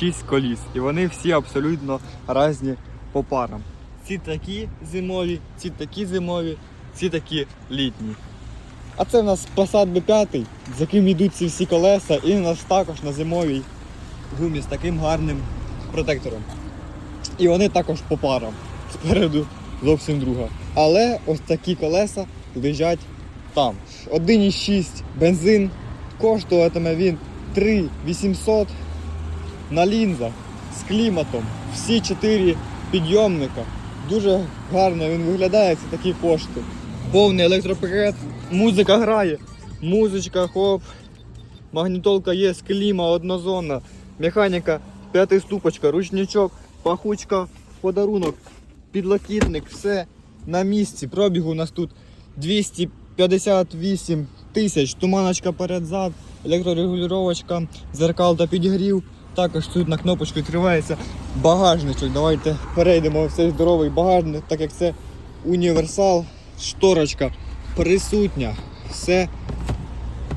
6 коліс. І вони всі абсолютно різні по парам. Ці такі зимові, ці такі зимові, ці такі літні. А це в нас Passat B5, з яким йдуть ці всі колеса, і у нас також на зимовій гумі з таким гарним протектором. І вони також по парам. Спереду зовсім друга. Але ось такі колеса лежать там. 1,6 бензин, коштуватиме він 3800 на лінзах з кліматом. Всі чотири підйомника. Дуже гарно він виглядає, це такі кошти. Повний електропакет, музика грає, музичка, хоп, магнітолка є, кліма однозонна, механіка, п'ятиступочка, ручничок, пахучка, подарунок, підлокітник, все на місці. Пробігу у нас тут 258 тисяч, туманочка перед-зад, електрорегулювачка, зеркал та підігрів. Також тут на кнопочку відкривається багажничок. Давайте перейдемо в цей здоровий багажник, так як це універсал, шторочка присутня. Все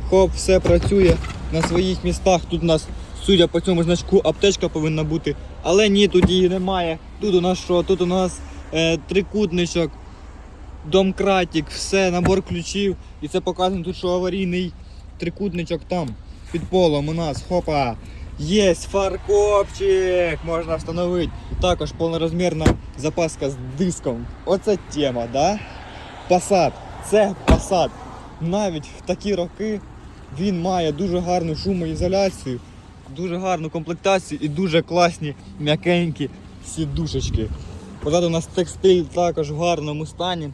хоп, все працює на своїх містах. Тут у нас, судя по цьому значку, аптечка повинна бути. Але ні, тут її немає. Тут у нас що? Тут у нас е, трикутничок, домкратик, все, набор ключів. І це показано тут, що аварійний трикутничок там, під полом у нас. Хопа! Є фаркопчик, можна встановити. Також повнорозмірна запаска з диском. Оце тема, да? Passat. Це Passat. Навіть в такі роки він має дуже гарну шумоізоляцію, дуже гарну комплектацію і дуже класні м'якенькі сідушечки. Позаду у нас текстиль також в гарному стані.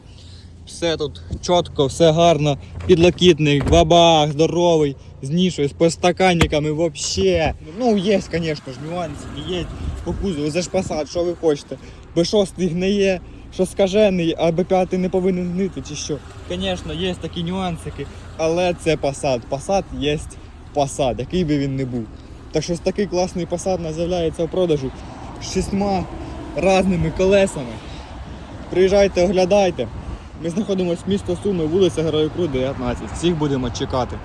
Все тут чітко, все гарно. Підлокітник, бабах, здоровий, з нішою, з постаканниками вообще. Ну, є, звісно ж, нюансики, є по кузову, це ж Passat, що ви хочете. Б6 гниє, що скажений, а Б5 не повинен гнити чи що. Звісно, є такі нюансики, але це Passat. Passat є Passat, який би він не був. Так що такий класний у нас з'являється в продажу з шістьма різними колесами. Приїжджайте, оглядайте. Ми знаходимося в місто Суми, вулиця Героїв Крут, 19. Всіх будемо чекати.